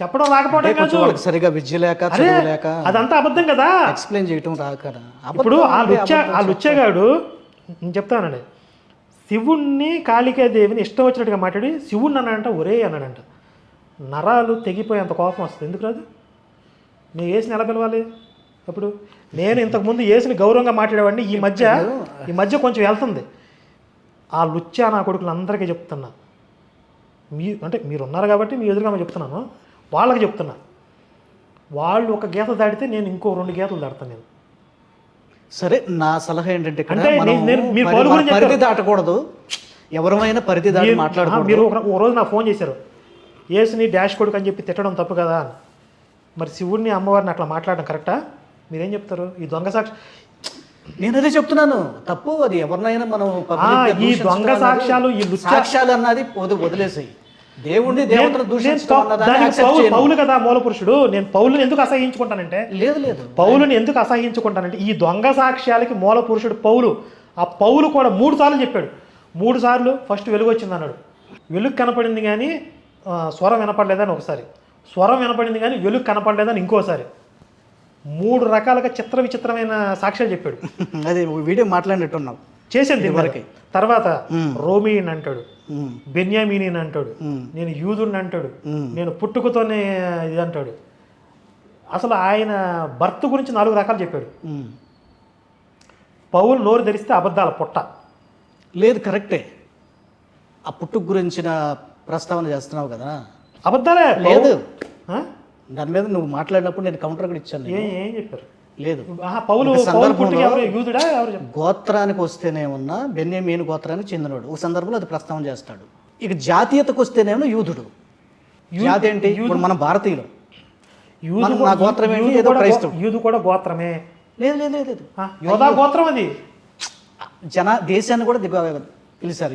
చెప్పడం రాకపోవడం కాదు. సరిగా విద్య లేక లేక అదంతా అబద్ధం కదా. ఎక్స్ప్లెయిన్ చేయటం రాక ఇప్పుడు ఆ లుచ్చ ఆ లుచ్చగాడు నేను చెప్తానండి. శివుణ్ణి కాళికాదేవిని ఇష్టం వచ్చినట్టుగా మాట్లాడి శివుణ్ణి అన్నాడంట ఒరే అన్నాడంట. నరాలు తెగిపోయేంత కోపం వస్తుంది. ఎందుకు రాదు? నేను ఏసుని ఎలా పిలవాలి? అప్పుడు నేను ఇంతకుముందు ఏసుని గౌరవంగా మాట్లాడేవాడిని. ఈ మధ్య ఈ మధ్య కొంచెం వెళ్తుంది. ఆ లుచ్చా నా కొడుకులు అందరికీ చెప్తున్నా. మీ అంటే మీరు ఉన్నారు కాబట్టి మీ ఎదురుగా నేను చెప్తున్నాను. వాళ్ళకి చెప్తున్నా. వాళ్ళు ఒక గీత దాటితే నేను ఇంకో రెండు గీతలు దాడతాను నేను. సరే నా సలహా ఏంటంటే పరిధి దాటకూడదు. ఎవరమైనా పరిధి దాటి మాట్లాడకూడదు. మీరు ఒక రోజు నాకు ఫోన్ చేశారు. యేసుని డాష్ కొడుకు అని చెప్పి తిట్టడం తప్పు కదా అని. మరి శివుడిని అమ్మవారిని అట్లా మాట్లాడడం కరెక్టా? మీరేం చెప్తారు? ఈ దొంగ సాక్షి నేను అదే చెప్తున్నాను. తప్పు అది. ఎవరినైనా మనం ఈ దొంగ సాక్ష్యాలు, ఈ సాక్ష్యాలు అన్నది వద వదిలేసాయి. దేవుణ్ణి దేవతను దూషించడం పౌలు కదా మూల పురుషుడు. నేను పౌలుని ఎందుకు అసహించుకుంటానంటే? లేదు లేదు. పౌలుని ఎందుకు అసహించుకుంటానంటే ఈ దొంగ సాక్ష్యాలకి మూల పురుషుడు పౌలు. ఆ పౌలు కూడా మూడు సార్లు చెప్పాడు. మూడు సార్లు ఫస్ట్ వెలుగు వచ్చింది అన్నాడు. వెలుగు కనపడింది కానీ స్వరం వినపడలేదని ఒకసారి. స్వరం వినపడింది కానీ వెలుగు కనపడలేదని ఇంకోసారి. మూడు రకాలుగా చిత్ర విచిత్రమైన సాక్ష్యాలు చెప్పాడు. అదే వీడియో మాట్లాడినట్టున్నావు. చేసేది ఇదివరకే. తర్వాత. రోమీని అంటాడు బెన్యామీని అంటాడు. నేను యూదుడిని అంటాడు. నేను పుట్టుకతోనే ఇది అంటాడు అసలు ఆయన భర్త గురించి నాలుగు రకాలు చెప్పాడు. పౌలు నోరు ధరిస్తే అబద్ధాల పొట్ట లేదు కరెక్టే ఆ పుట్టుకు గురించిన ప్రస్తావన చేస్తున్నావు కదా అబద్ధాలే లేదు? దాని మీద నువ్వు మాట్లాడినప్పుడు నేను కౌంటర్ కూడా ఇచ్చాను. ఏం చెప్పారు లేదు. పౌలు గోత్రానికి వస్తేనేమన్నా బెన్యమీను గోత్రానికి చెందినవాడు ఒక సందర్భంలో అది ప్రస్తావన చేస్తాడు. ఇక జాతీయతకు వస్తేనేమో యూదుడు. జాతి ఏంటి? ఇప్పుడు మన భారతీయులు. నా గోత్రం ఏంటి? ఏదో. యూదు కూడా గోత్రమే. లేదు లేదు లేదు యోధా గోత్రం అది. జన దేశాన్ని కూడా దిగ పిలిచారు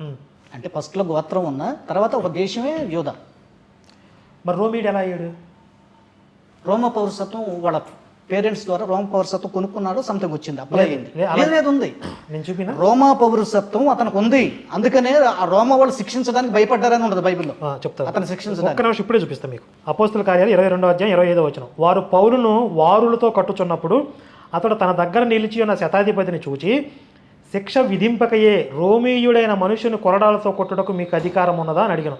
ఉమ్. అంటే ఫస్ట్లో గోత్రం ఉన్న తర్వాత ఒక దేశమే యూదా మరి రోమీడు ఎలా అయ్యాడు? రోమ పౌరసత్వం వాళ్ళ పేరెంట్స్ ద్వారా రోమ పౌరసత్వం కొనుక్కున్నాడు సంథింగ్ వచ్చింది అప్లై అయింది. లేదు ఉంది? నేను చూపినా? రోమా పౌరసత్వం అతనికి ఉంది. అందుకనే ఆ రోమ వాళ్ళు శిక్షించడానికి భయపడ్డారని ఉండదు బైబిల్లో. ఆ, చెప్తాను. అతను శిక్షించడానికి. ఇప్పుడే చూపిస్తాను మీకు. అపోస్తుల కార్యాలు ఇరవై రెండో అధ్యాయం ఇరవై ఐదో వచ్చిన వారు పౌలును వారులతో కట్టుచున్నప్పుడు అతడు తన దగ్గర నిలిచి ఉన్న శతాధిపతిని చూచి శిక్ష విధింపకయే రోమీయుడైన మనుషుని కొరడాలతో కొట్టుటకు మీకు అధికారం ఉన్నదా? అని అడిగాను.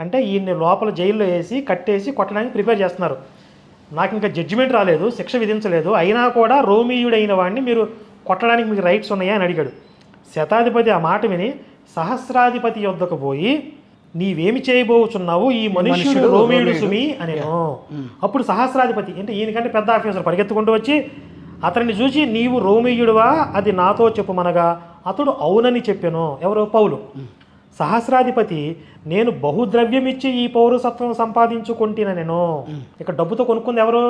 అంటే ఈయన్ని లోపల జైల్లో వేసి కట్టేసి కొట్టడానికి ప్రిపేర్ చేస్తున్నారు. నాకు ఇంకా జడ్జిమెంట్ రాలేదు శిక్ష విధించలేదు. అయినా కూడా రోమీయుడైన వాడిని మీరు కొట్టడానికి మీకు రైట్స్ ఉన్నాయా అని అడిగాడు. శతాధిపతి ఆ మాట విని సహస్రాధిపతి యొద్దకు పోయి నీవేమి చేయబోచున్నావు? ఈ మనుష్యుడు రోమీయుడు. సుమి అని అప్పుడు సహస్రాధిపతి అంటే ఈయనకంటే పెద్ద ఆఫీసర్ పరిగెత్తుకుంటూ వచ్చి అతన్ని చూసి నీవు రోమీయుడువా? అది నాతో చెప్పుమనగా అతడు అవునని చెప్పాను. ఎవరు? పౌలు. సహస్రాధిపతి నేను బహుద్రవ్యమిచ్చి ఈ పౌరసత్వం సంపాదించుకుంటున్నా నేను. ఇక్కడ డబ్బుతో కొనుక్కుంది ఎవరు?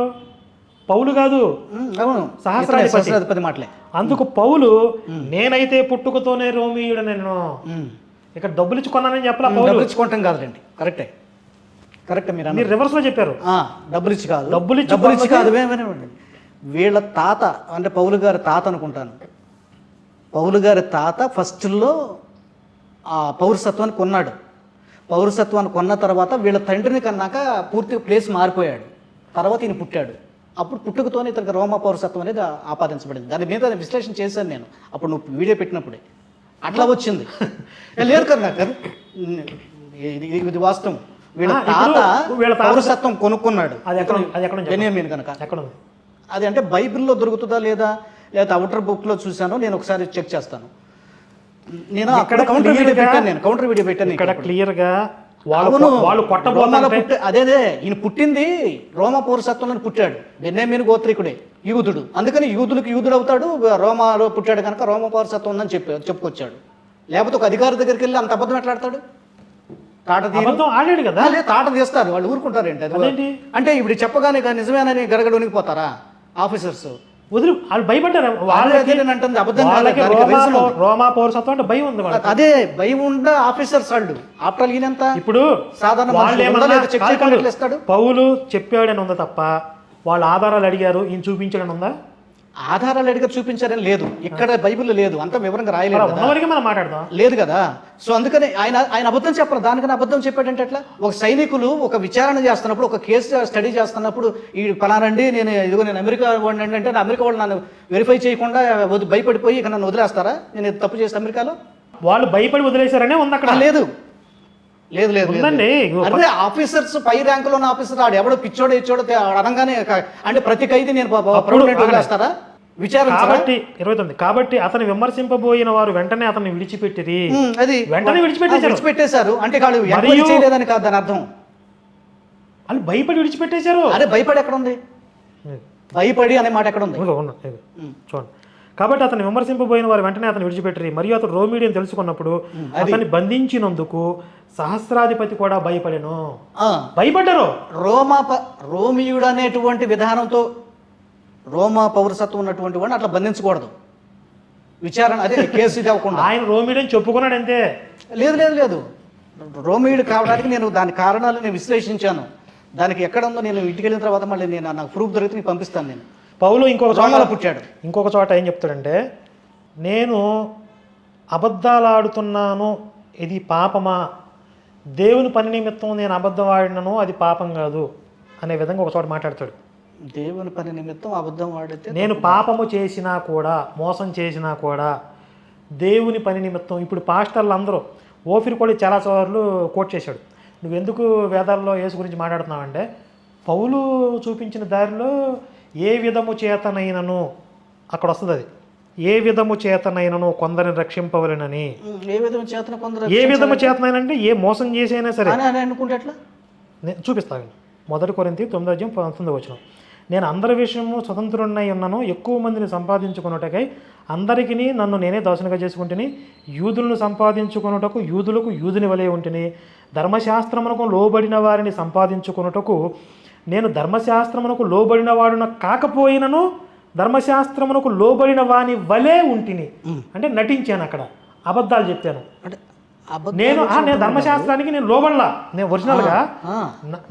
పౌలు కాదు. సహస్రాధిపతి. మాటలే. అందుకు పౌలు నేనైతే పుట్టుకతోనే రోమీయుడు నేను. ఇక్కడ డబ్బులు ఇచ్చి కొన్నానని చెప్పలా పౌలు? కాదండి కరెక్టే. కరెక్టే మీరు రివర్స్లో చెప్పారు. డబ్బులు ఇచ్చి కాదు. డబ్బులు ఇచ్చి డబ్బులు ఇచ్చి కాదు. వీళ్ళ తాత అంటే పౌలు గారి తాత అనుకుంటాను. పౌలు గారి తాత ఫస్ట్లో ఆ పౌరసత్వాన్ని కొన్నాడు. పౌరసత్వాన్ని కొన్న తర్వాత వీళ్ళ తండ్రిని కన్నాక పూర్తి ప్లేస్ మారిపోయాడు. తర్వాత ఈయన పుట్టాడు. అప్పుడు పుట్టుకతోనే ఇతనికి రోమా పౌరసత్వం అనేది ఆపాదించబడింది. దాని మీద విశ్లేషణ చేశాను నేను. అప్పుడు నువ్వు వీడియో పెట్టినప్పుడే. అట్లా వచ్చింది. లేదు నాకు ఇది వాస్తవం. వీళ్ళ తాత వీళ్ళ పౌరసత్వం కొనుక్కున్నాడు. అది ఎక్కడ అది ఎక్కడ బెన్యామీన్ కనుక. అది అంటే బైబిల్లో దొరుకుతుందా లేదా? లేదా అవుటర్ బుక్లో చూసాను నేను ఒకసారి చెక్ చేస్తాను. నేను అక్కడ కౌంటర్ వీడియో పెట్టాను నేను కౌంటర్ వీడియో పెట్టాను ఇక్కడ. క్లియర్గా వాళ్ళు వాళ్ళు పుట్టి అదే అదే. ఈయన పుట్టింది రోమా పౌరసత్వంలో పుట్టాడు. బెన్యామీన్ గోత్రికుడే యూదుడు. అందుకని యూదులకు యూదుడు అవుతాడు రోమాలో పుట్టాడు కనుక రోమ పౌరసత్వం ఉందని చెప్పి చెప్పుకొచ్చాడు. లేకపోతే ఒక అధికారి దగ్గరికి వెళ్ళి అంత అబద్ధం ఎట్లాడతాడు తాట ఆడాడు కదా. తాట తీస్తారు. వాళ్ళు ఊరుకుంటారు ఏంటి అది? అంటే ఇప్పుడు చెప్పగానే నిజమేనని గడగడ ఉనికిపోతారా ఆఫీసర్స్. వదిలి. వాళ్ళు భయపడ్డారు. వాళ్ళకి రోమా పౌరసత్వం అంటే భయం ఉంది అదే భయం ఉండ ఆఫీసర్స్ వాళ్ళు? ఆఫ్టర్ ఈయనంత ఇప్పుడు సాధారణ? పౌలు చెప్పాడని ఉందా తప్ప? వాళ్ళ ఆధారాలు అడిగారు ఈయన చూపించాడని ఉందా? ఆధారాలు అడిగి చూపించారని లేదు. ఇక్కడ బైబిల్ లేదు. అంత వివరంగా రాయలేదు మనం మాట్లాడదాం. లేదు కదా. సో అందుకని ఆయన ఆయన అబద్ధం చెప్పరు దానికని అబద్ధం చెప్పాడంటే ఎట్లా? ఒక సైనికులు ఒక విచారణ చేస్తున్నప్పుడు ఒక కేసు స్టడీ చేస్తున్నప్పుడు ఈ పలానండి నేను ఇదిగో నేను అమెరికా వాడిని అంటే అమెరికా వాళ్ళు నన్ను వెరిఫై చేయకుండా భయపడిపోయి ఇక నన్ను వదిలేస్తారా? నేను తప్పు చేస్తే అమెరికాలో? వాళ్ళు భయపడి వదిలేశారనే ఉంది అక్కడ. లేదు. లేదు లేదు. ఉందండి. అదే ఆఫీసర్స్ పై ర్యాంకులో ఉన్న ఆఫీసర్ ఆడు ఎవడో పిచ్చోడో ఇచ్చోడో అనగానే అంటే ప్రతి ఖైదీ నేను పర్మనెంట్ వదిలేస్తారా? కాబట్టి ఇరవై తొమ్మిది. కాబట్టి అతను విమర్శింపబోయిన వారు వెంటనే అతన్ని విడిచిపెట్టిరి. అది వెంటనే విడిచిపెట్టేశారు. విడిచిపెట్టేశారు. అంటే వాళ్ళు ఎంక్వైరీ చేయలేదని కాదు దాని అర్థం. వాళ్ళు భయపడి విడిచిపెట్టేశారు. అరే భయపడి ఎక్కడ ఉంది భయపడి అనే మాట ఎక్కడ ఉంది. చూడండి. కాబట్టి అతను విమర్శింపబోయిన వారు వెంటనే అతను విడిచిపెట్టరి. మరియు అతను రోమిడియన్ తెలుసుకున్నప్పుడు అతన్ని బంధించినందుకు సహస్రాధిపతి కూడా భయపడెను. భయపడ్డారు. రోమా రోమియుడు అనేటువంటి విధానంతో రోమా పౌరసత్వం ఉన్నటువంటి వాడిని అట్లా బంధించకూడదు. విచారణ అదే కేసు ఇది అవ్వకుండా. ఆయన రోమిడియన్ చెప్పుకున్నాడు అంతే లేదు లేదు లేదు. రోమియుడు కావడానికి నేను దాని కారణాలు నేను విశ్లేషించాను. దానికి ఎక్కడ ఉందో నేను ఇంటికి వెళ్ళిన తర్వాత మళ్ళీ నేను నాకు ప్రూఫ్ దొరికితే పంపిస్తాను నేను. పౌలు ఇంకొక చోట పుట్టాడు. ఇంకొక చోట ఏం చెప్తాడంటే నేను అబద్ధాలు ఆడుతున్నాను ఇది పాపమా? దేవుని పని నిమిత్తం నేను అబద్ధం ఆడినను అది పాపం కాదు అనే విధంగా ఒక చోట మాట్లాడతాడు. దేవుని పని నిమిత్తం అబద్ధం వాడితే నేను పాపము చేసినా కూడా మోసం చేసినా కూడా దేవుని పని నిమిత్తం ఇప్పుడు పాస్టర్లు అందరూ ఓఫిర్ కూడా చాలా సార్లు కోట్ చేశాడు. నువ్వెందుకు వేదాల్లో యేసు గురించి మాట్లాడుతున్నావంటే పౌలు చూపించిన దారిలో ఏ విధము చేతనైనను? అక్కడ వస్తుంది అది. ఏ విధము చేతనైనను కొందరిని రక్షింపవలెనని? ఏ విధమైన చేతన కొందరు ఏ విధము చేతనైనంటే ఏ మోసం చేసైనా సరే. అని అని అనుకుంటే ఎట్లా? నేను చూపిస్తాను మొదటి కొరింతి తొమ్మిది అధ్యాయం పంతొమ్మిది వచ్చిన నేను అందరి విషయము స్వతంత్రున్నై ఉన్నాను ఎక్కువ మందిని సంపాదించుకున్నటకై అందరికీ నన్ను నేనే దోషణగా చేసుకుంటుని యూదులను సంపాదించుకున్నటకు యూదులకు యూదుని వలె ఉంటుని ధర్మశాస్త్రమునకు లోబడిన వారిని సంపాదించుకున్నటకు నేను ధర్మశాస్త్రమునకు లోబడిన వాడున కాకపోయినను ధర్మశాస్త్రమునకు లోబడిన వాని వలె ఉంటిని. అంటే నటించాను అక్కడ. అబద్ధాలు చెప్పాను. అంటే నేను నేను ధర్మశాస్త్రానికి నేను లోబడలా. నేను ఒరిజినల్గా.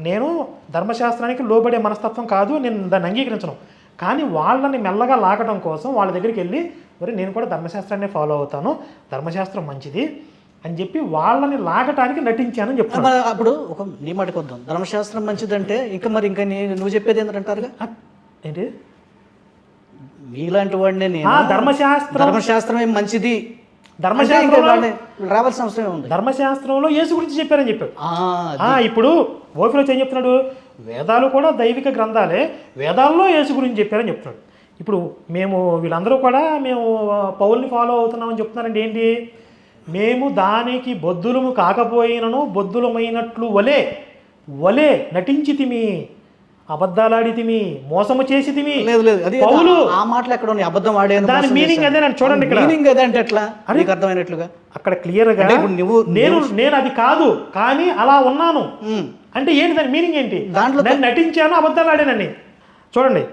నేను ధర్మశాస్త్రానికి లోబడే మనస్తత్వం కాదు నేను దాన్ని అంగీకరించను. కానీ వాళ్ళని మెల్లగా లాగడం కోసం వాళ్ళ దగ్గరికి వెళ్ళి మరి నేను కూడా ధర్మశాస్త్రాన్ని ఫాలో అవుతాను. ధర్మశాస్త్రం మంచిది. అని చెప్పి వాళ్ళని లాగటానికి నటించానని చెప్తాను అప్పుడు ఒక నీ మాటకు వద్దాం. ధర్మశాస్త్రం మంచిదంటే ఇంకా మరి ఇంకా నీ నువ్వు చెప్పేది ఏంటంటారుగా ఏంటి? మీలాంటి వాడినే నేను ధర్మశాస్త్రం ధర్మశాస్త్రం ఏం మంచిది. వాళ్ళని రావాల్సిన అవసరం ఉంది. ధర్మశాస్త్రంలో యేసు గురించి చెప్పారని చెప్పాడు. ఇప్పుడు ఓపిలో ఏం చెప్తున్నాడు? వేదాలు కూడా దైవిక గ్రంథాలే వేదాల్లో యేసు గురించి చెప్పారని చెప్తున్నాడు. ఇప్పుడు మేము వీళ్ళందరూ కూడా మేము పౌల్ని ఫాలో అవుతున్నామని చెప్తున్నారండి ఏంటి? మేము దానికి బొద్దులము కాకపోయినను బొద్దులమైనట్లు వలే వలే నటించితిమి అబద్ధాలాడితిమి మోసము చేసితిమి. లేదు లేదు అది పౌలు ఆ మాటలు ఎక్కడ ఉన్నాయి అబద్ధం ఆడేందుకు దాని మీనింగ్ చేశాను. అదేనండి చూడండి ఇక్కడ. మీనింగ్ అదే అంటే ఎట్లా? నీకు అర్థమైనట్లుగా? అక్కడ క్లియర్గా అంటే ఇప్పుడు నువ్వు నేను నేను అది కాదు కానీ అలా ఉన్నాను. అంటే ఏంటి దాని మీనింగ్ ఏంటి? దాంట్లో నేను నటించాను అబద్ధాలు ఆడానని. చూడండి.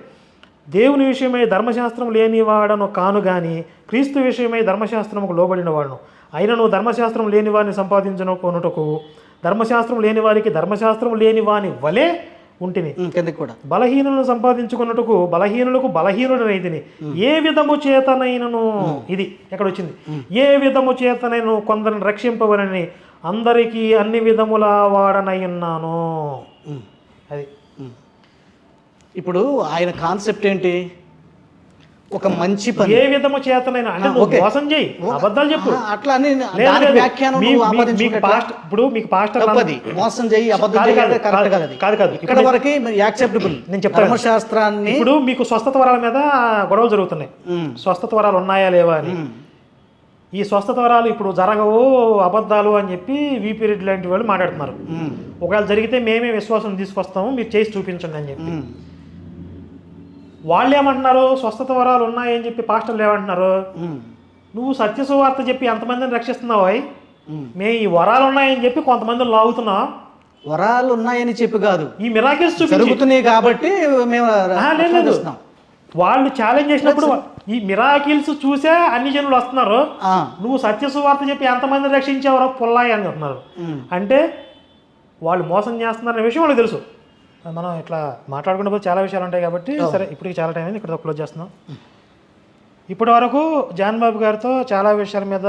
దేవుని విషయమై ధర్మశాస్త్రం లేనివాడను కాను గాని క్రీస్తు విషయమై ధర్మశాస్త్రముకు లోబడిన వాడును అయినను ధర్మశాస్త్రం లేని వారిని సంపాదించుకొనుటకు ధర్మశాస్త్రం లేని వారికి ధర్మశాస్త్రం లేని వాని వలె ఉంటిని. కూడా. బలహీనులను సంపాదించుకున్నట్టుకు బలహీనులకు బలహీనుడనైతిని ఏ విధము చేతనైనను ఇది ఎక్కడ వచ్చింది ఏ విధము చేతనైనను కొందరిని రక్షింపవలని అందరికీ అన్ని విధముల వాడనై ఉన్నాను అది. ఇప్పుడు ఆయన కాన్సెప్ట్ ఏంటి? ఒక మంచి పని. ఏ విధము చేతనైన అంటే. మోసం చేయి. అబద్ధాలు చెప్పు. అట్లా అని. వ్యాఖ్యానం ఇప్పుడు మీకు పాస్టర్ తప్పది మోసం చెయ్యి అబద్ధం కాదు, కాదు, కరెక్ట్ కాదు, కాదు అది. కాదు, కాదు. ఇక్కడ వరకు యాక్సెప్టబుల్. నేను చెప్తాను. ధర్మశాస్త్రాన్ని ఇప్పుడు మీకు స్వస్థత వరాల మీద గొడవలు జరుగుతున్నాయి. ఉమ్, స్వస్థత వరాలు ఉన్నాయా లేవా అని. ఈ స్వస్థత వరాలు ఇప్పుడు జరగవు అబద్ధాలు అని చెప్పి వీపీ రెడ్డి లాంటి వాళ్ళు మాట్లాడుతున్నారు. ఒకవేళ జరిగితే మేమే విశ్వాసం తీసుకొస్తాము మీరు చేసి చూపించండి అని చెప్పి. వాళ్ళు ఏమంటున్నారు స్వస్థత వరాలు ఉన్నాయని చెప్పి పాస్టర్లు ఏమంటున్నారు నువ్వు సత్య సువార్త చెప్పి ఎంతమందిని రక్షిస్తున్నావు. మేము ఈ వరాలు ఉన్నాయని చెప్పి కొంతమందిని లాగుతున్నావు? వరాలు ఉన్నాయని చెప్పి కాదు. ఈ మిరాకిల్స్ జరుగుతున్నాయి కాబట్టి మేము లేదు. వాళ్ళు ఛాలెంజ్ చేసినప్పుడు ఈ మిరాకిల్స్ చూసే అన్ని జనులు వస్తున్నారు. నువ్వు సత్య సువార్త చెప్పి ఎంతమంది రక్షించావరో పుల్లాయి అని ఉమ్, అంటే వాళ్ళు మోసం చేస్తున్నారనే విషయం వాళ్ళకి తెలుసు. మనం ఇట్లా మాట్లాడుకునే పోతే చాలా విషయాలు ఉంటాయి కాబట్టి సరే ఇప్పటికి చాలా టైం అయింది ఇక్కడ క్లోజ్ చేస్తున్నాం. ఇప్పటి వరకు జాన్ బాబు గారితో చాలా విషయాల మీద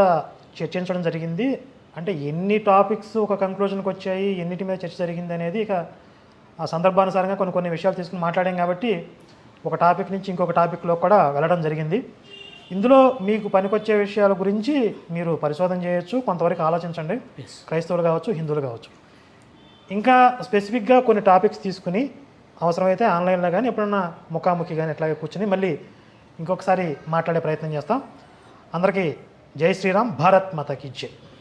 చర్చించడం జరిగింది. అంటే ఎన్ని టాపిక్స్ ఒక కంక్లూజన్కి వచ్చాయి ఎన్నిటి మీద చర్చ జరిగింది అనేది ఇక ఆ సందర్భానుసారంగా కొన్ని కొన్ని విషయాలు తీసుకుని మాట్లాడాం కాబట్టి ఒక టాపిక్ నుంచి ఇంకొక టాపిక్లో కూడా వెళ్ళడం జరిగింది. ఇందులో మీకు పనికొచ్చే విషయాల గురించి మీరు పరిశోధన చేయొచ్చు కొంతవరకు ఆలోచించండి. క్రైస్తవులు కావచ్చు హిందువులు కావచ్చు. ఇంకా స్పెసిఫిక్గా కొన్ని టాపిక్స్ తీసుకుని అవసరమైతే ఆన్లైన్లో కానీ ఎప్పుడన్నా ముఖాముఖి కానీ ఇట్లాగే కూర్చొని మళ్ళీ ఇంకొకసారి మాట్లాడే ప్రయత్నం చేస్తాం. అందరికీ జై శ్రీరామ్ భారత్ మాతకి జై.